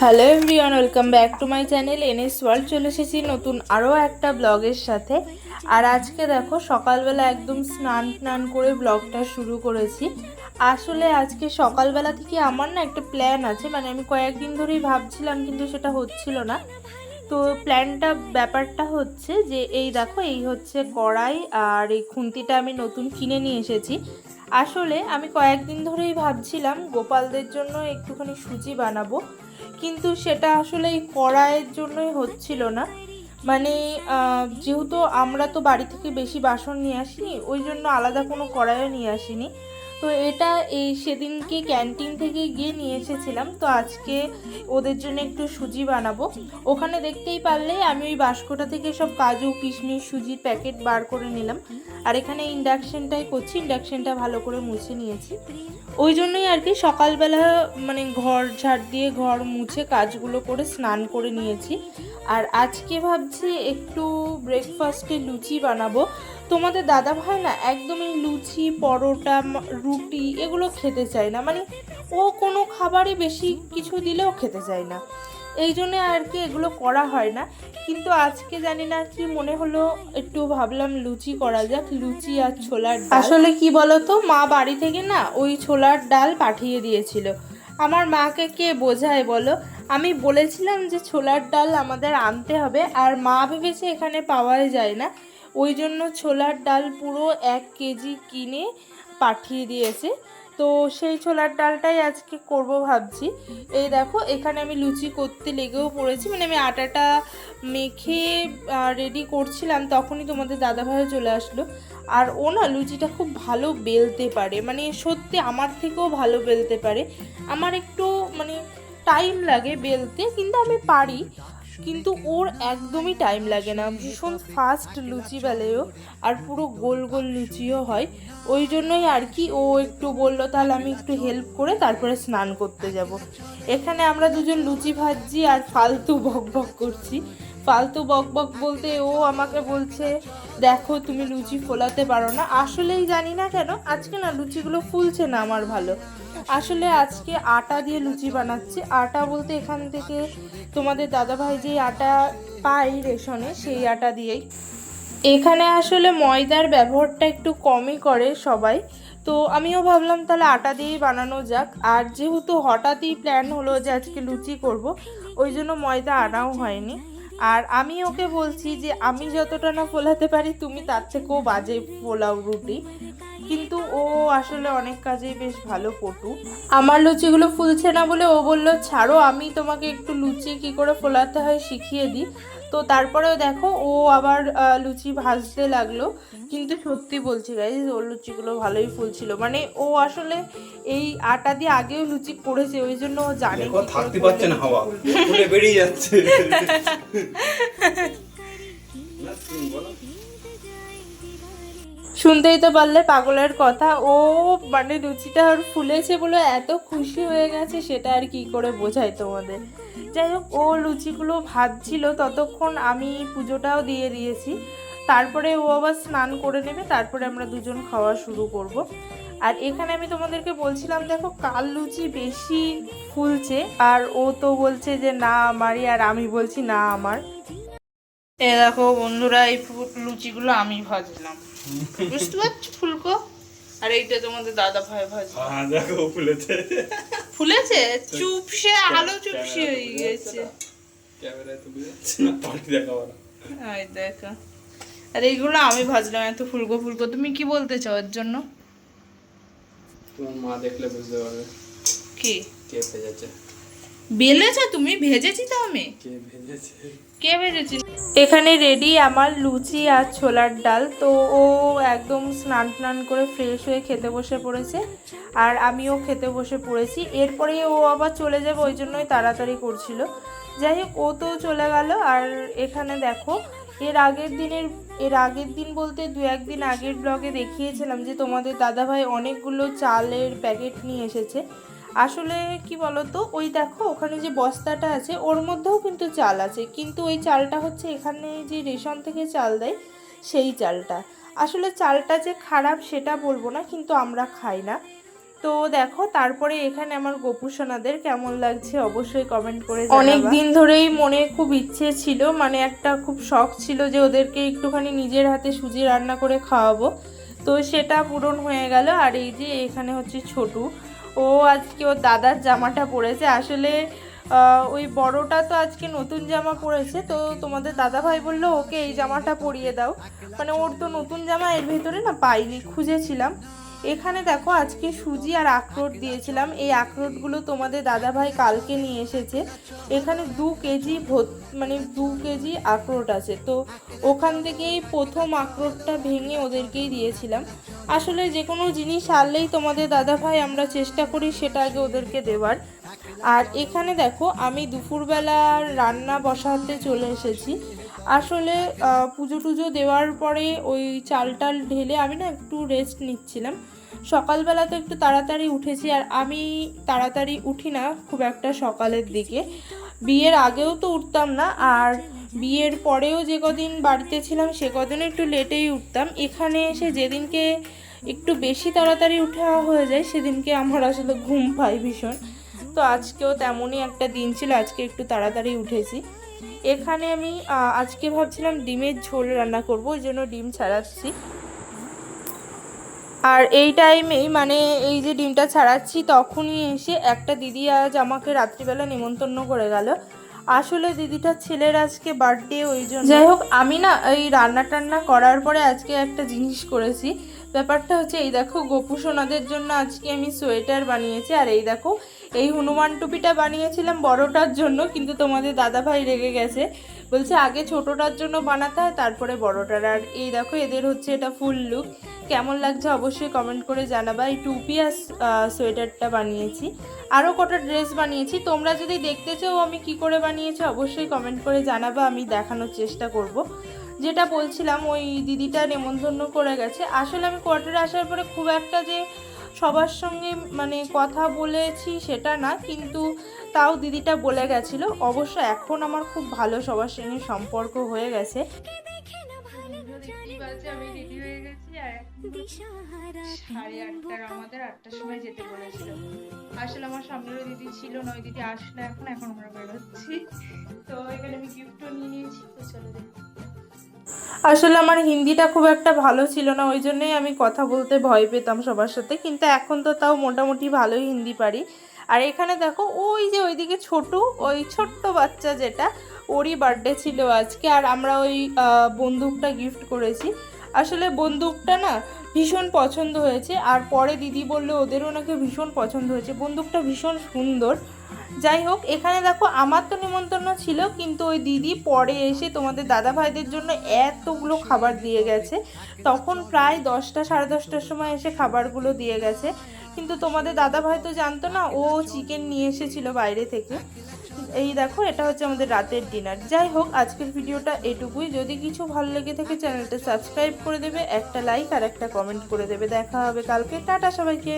Hello everyone welcome back to my channel NS world চলে এসেছি নতুন আরও একটা ব্লগের সাথে। আর আজকে দেখো, সকালবেলা একদম স্নান টান করে ব্লগটা শুরু করেছি। আসলে আজকে সকালবেলা থেকে আমার না একটা প্ল্যান আছে মানে আমি কয়েকদিন ধরেই ভাবছিলাম, কিন্তু সেটা হচ্ছিল না। তো প্ল্যানটা, ব্যাপারটা হচ্ছে যে, এই দেখো, এই হচ্ছে কড়াই আর এই খুন্তিটা আমি নতুন কিনে নিয়ে এসেছি। আসলে আমি কয়েকদিন ধরেই ভাবছিলাম গোপালদের জন্য একটুখানি সুজি বানাবো, কিন্তু সেটা আসলে এই কড়াইয়ের জন্যই হচ্ছিল না। মানে যেহেতু আমরা তো বাড়ি থেকে বেশি বাসন নিয়ে আসিনি, ওই জন্য আলাদা কোনো কড়াইও নিয়ে আসিনি। তো এটা এই সেদিনকে ক্যান্টিন থেকে গিয়ে নিয়ে এসেছিলাম। তো আজকে ওদের জন্য একটু সুজি বানাবো। ওখানে দেখতেই পারলে আমি ওই বাস্কটা থেকে সব কাজু, কিশমিশ, সুজির প্যাকেট বার করে নিলাম। আর এখানে ইন্ডাকশনটাই করছি, ইন্ডাকশনটা ভালো করে মুছে নিয়েছি। ওই জন্যই আর কি সকালবেলা মানে ঘর ঝাড় দিয়ে ঘর মুছে কাজগুলো করে স্নান করে নিয়েছি। আর আজকে ভাবছি একটু ব্রেকফাস্টে লুচি বানাবো। তোমাদের দাদা ভাই না একদমই লুচি, পরোটা রুটি এগুলো খেতে চায় না। মানে ও কোনো খাবারই বেশি কিছু দিলেও খেতে চায় না। এই জন্যে আর কি এগুলো করা হয় না। কিন্তু আজকে জানি না কি মনে হলো, একটু ভাবলাম লুচি করা যাক, লুচি আর ছোলার ডাল। আসলে কি বলতো, মা বাড়ি থেকে না ওই ছোলার ডাল পাঠিয়ে দিয়েছিল। আমার মাকে কে বোঝায় বলো? আমি বলেছিলাম যে ছোলার ডাল আমাদের আনতে হবে, আর মা ভেবেছে এখানে পাওয়াই যায় না। ওই জন্য ছোলার ডাল পুরো এক কেজি কিনে পাঠিয়ে দিয়েছে। তো সেই ছোলার ডালটাই আজকে করব ভাবছি। এই দেখো, এখানে আমি লুচি করতে লেগেও পড়েছি। মানে আমি আটাটা মেখে রেডি করছিলাম, তখনই তোমাদের দাদাভাই চলে আসলো। আর ও না লুচিটা খুব ভালো বেলতে পারে। মানে সত্যি আমার থেকেও ভালো বেলতে পারে। আমার একটু মানে টাইম লাগে বেলতে, কিন্তু আমি পারি। কিন্তু ওর একদমই টাইম লাগে না। ভীষণ ফাস্ট লুচি বেলেও আর পুরো গোল গোল লুচিও হয়। ওই জন্যই আর কি ও একটু বলল, তাহলে আমি একটু হেল্প করে তারপরে স্নান করতে যাব। এখানে আমরা দুজন লুচি ভাজছি আর ফালতু বক বক করছি। ফালতু বক বক বলতে ও আমাকে বলছে, দেখো, তুমি লুচি ফোলাতে পারো না। আসলেই জানি না কেন, আজকে না লুচিগুলো ফুলছে না আমার ভালো। আসলে আজকে আটা দিয়ে লুচি বানাচ্ছি। আটা বলতে এখান থেকে তোমাদের দাদাভাই যে আটা পাই রেশনে, সেই আটা দিয়েই। এখানে আসলে ময়দার ব্যবহারটা একটু কমই করে সবাই। তো আমিও ভাবলাম তাহলে আটা দিয়েই বানানো যাক। আর যেহেতু হঠাৎই প্ল্যান হলো যে আজকে লুচি করব, ওই জন্য ময়দা আনাও হয়নি। আর আমি ওকে বলছি যে আমি যতটা না ফোলাতে পারি, তুমি তার থেকেও বাজে ফোলাও রুটি। কিন্তু ও আসলে অনেক কাজেই বেশ ভালো পটু। আমার লুচিগুলো ফুলছে না বলে ও বলল ছাড়ো আমি তোমাকে একটু লুচি কি করে ফোলাতে হয় শিখিয়ে দিই। তো তারপরেও দেখো ও আবার আহ, লুচি ভাজতে লাগল। কিন্তু সত্যি বলছি গাইজ ওর লুচিগুলো ভালোই ফুলছিল। মানে ও আসলে এই আটা দিয়ে আগেও লুচি করেছে ওই জন্য ও জানে থাকতে পারছে না হাওয়া। বেরিয়ে যাচ্ছে। শুনতেই তো পারলে পাগলের কথা। ও মানে লুচিটা আর ফুলেছে বলে এত খুশি হয়ে গেছে, সেটা আর কি করে বোঝাই তোমাদের? যাই হোক, ও লুচিগুলো ভাজছিল ততক্ষণ আমি পুজোটাও দিয়ে দিয়েছি। তারপরে ও আবার স্নান করে নেবে, তারপরে আমরা দুজন খাওয়া শুরু করব। আর এখানে আমি তোমাদেরকে বলছিলাম, দেখো কাল লুচি বেশি ফুলছে, আর ও তো বলছে যে না আমারই আর আমি বলছি না আমার। এ দেখো বন্ধুরা এই লুচিগুলো আমি ভাজলাম। বুঝতে পারছ ফুলকো? আর এইটা তোমাদের দাদা ভাই ভাজ হ্যাঁ দেখো ফুলেছে। ফুলেছে? চুপসে আলো চুপসে হয়ে গেছে। দেখো। আর এইগুলো আমি ভাজলাম এত ফুলকো ফুলকো। তুমি কি বলতে চাও এর জন্য? তোমার মা দেখলে বুঝতে পারবে। কি? বেলেছো তুমি ভেজেছি তো আমি কে ভেজেছি? এখানে রেডি আমার লুচি আর ছোলার ডাল। তো ও একদম স্নান টান করে ফ্রেশ হয়ে খেতে বসে পড়েছে। আর আমিও খেতে বসে পড়েছি। এরপরে ও আবার চলে যাবে ওই জন্যই তাড়াতাড়ি করছিল। যাই হোক ও তো চলে গেল। আর এখানে দেখো এর আগের দিনের এর আগের দিন বলতে দু একদিন আগের ব্লগে দেখিয়েছিলাম যে তোমাদের দাদাভাই অনেকগুলো চালের প্যাকেট নিয়ে এসেছে। আসলে কি বলতো, ওই দেখো ওখানে যে বস্তাটা আছে, ওর মধ্যেও কিন্তু চাল আছে। কিন্তু ওই চালটা হচ্ছে এখানে যে রেশন থেকে চাল দেয়, সেই চালটা। আসলে চালটা যে খারাপ সেটা বলব না, কিন্তু আমরা খাই না। তো দেখো, তারপরে এখানে আমার গোপুসোনাদের কেমন লাগছে অবশ্যই কমেন্ট করে অনেক দিন ধরেই মনে খুব ইচ্ছে ছিল মানে একটা খুব শখ ছিল যে ওদেরকে একটুখানি নিজের হাতে সুজি রান্না করে খাওয়াবো। তো সেটা পূরণ হয়ে গেল, আর এই যে এখানে হচ্ছে ছোটু। ও আজকে ওর দাদার জামাটা পরেছে। আসলে ওই বড়টা তো আজকে নতুন জামা পরেছে, তো তোমাদের দাদা ভাই বলল, ওকে এই জামাটা পরিয়ে দাও। মানে ওর তো নতুন জামা এর ভেতরে না পাইনি, খুঁজেছিলাম। এখানে দেখো আজকে সুজি আর আখরোট দিয়েছিলাম। এই আখরোটগুলো তোমাদের দাদা ভাই কালকে নিয়ে এসেছে। এখানে দু কেজি মানে দু কেজি আখরোট আছে। তো ওখান থেকেই প্রথম আখরোটটা ভেঙে ওদেরকেই দিয়েছিলাম। আসলে যে কোনো জিনিস আনলেই তোমাদের দাদা ভাই আমরা চেষ্টা করি সেটা আগে ওদেরকে দেওয়ার। আর এখানে দেখো আমি দুপুরবেলা রান্না বসাতে চলে এসেছি। আসলে পুজো টুজো দেওয়ার পরে ওই চাল টাল ঢেলে আমি না একটু রেস্ট নিচ্ছিলাম। সকালবেলা তো একটু তাড়াতাড়ি উঠেছি আর আমি তাড়াতাড়ি উঠি না খুব একটা সকালের দিকে। বিয়ের আগেও তো উঠতাম না আর বিয়ের পরেও যে কদিন বাড়িতে ছিলাম সে কদিন একটু লেটেই উঠতাম। এখানে এসে যেদিনকে একটু বেশি তাড়াতাড়ি উঠা হয়ে যায়, সেদিনকে আমার আসলে ঘুম পাই ভীষণ। তো আজকেও তেমনই একটা দিন ছিল, আজকে একটু তাড়াতাড়ি উঠেছি। এখানে আমি আজকে ভাবছিলাম ডিমের ঝোল রান্না করব, ওই জন্য ডিম ছাড়াচ্ছি। আর এই টাইমেই মানে এই যে ডিমটা ছাড়াচ্ছি, তখনই এসে একটা দিদি আজ আমাকে রাত্রিবেলা নেমন্তন্ন করে গেল। আসলে দিদিটার ছেলের আজকে বার্থডে ওই জন্য যাই হোক, আমি না এই রান্না টান্না করার পরে আজকে একটা জিনিস করেছি। ব্যাপারটা হচ্ছে, এই দেখো, গোপু সোনাদের জন্য আজকে আমি সোয়েটার বানিয়েছি। আর এই দেখো এই হনুমান টুপিটা বানিয়েছিলাম বড়টার জন্য, কিন্তু তোমাদের দাদাভাই রেগে গেছে। বলছে, আগে ছোটটার জন্য বানাতে হয়, তারপরে বড়টার। আর এই দেখো, এদের হচ্ছে এটা ফুল লুক। কেমন লাগছে অবশ্যই কমেন্ট করে জানাবা। এই টুপি আর সোয়েটারটা বানিয়েছি। আরও কটা ড্রেস বানিয়েছি। তোমরা যদি দেখতে চাও আমি কি করে বানিয়েছি, অবশ্যই কমেন্ট করে জানাবা, আমি দেখানোর চেষ্টা করব। যেটা বলছিলাম, ওই দিদিটা নেমন্তন্ন করে গেছে। আসলে আমি কোয়ার্টারে আসার পরে খুব একটা যে সবার সঙ্গে মানে কথা বলেছি সেটা না, কিন্তু তাও দিদিটা বলে গেছিল। অবশ্য এখন আমার খুব ভালো সবার সঙ্গে সম্পর্ক হয়ে গেছে। আমি সাড়ে আটটার সময় যেতে আসলে আমার দিদি ছিল না, ওই দিদি এখন এখন আমরা বেরোচ্ছি। তো এখানে আমি নিয়েছি আসলে আমার হিন্দিটা খুব একটা ভালো ছিল না, ওই জন্যই আমি কথা বলতে ভয় পেতাম সবার সাথে, কিন্তু এখন তো তাও মোটামুটি ভালোই হিন্দি পারি। আর এখানে দেখো, ওই যে ওইদিকে ছোট, ওই ছোট্ট বাচ্চা যেটা, ওরই বার্থডে ছিল আজকে, আর আমরা ওই বন্দুকটা গিফট করেছি। আসলে বন্দুকটা না ভীষণ পছন্দ হয়েছে, আর পরে দিদি বলল ওদেরও নাকি ভীষণ পছন্দ হয়েছে। বন্দুকটা ভীষণ সুন্দর যাই হোক, এখানে দেখো আমার তো নিমন্ত্রণ ছিল, কিন্তু ওই দিদি পরে এসে তোমাদের দাদা ভাইদের জন্য এতগুলো খাবার দিয়ে গেছে। তখন প্রায় দশটা, সাড়ে দশটার সময় এসে খাবারগুলো দিয়ে গেছে। কিন্তু তোমাদের দাদা ভাই তো জানতো না, ও চিকেন নিয়ে এসেছিল বাইরে থেকে। এই দেখো, এটা হচ্ছে আমাদের রাতের ডিনার। যাই হোক, আজকের ভিডিওটা এটুকুই। যদি কিছু ভালো লেগে থাকে, চ্যানেলটা সাবস্ক্রাইব করে দেবে, একটা লাইক আর একটা কমেন্ট করে দেবে। দেখা হবে কালকে। টাটা সবাইকে।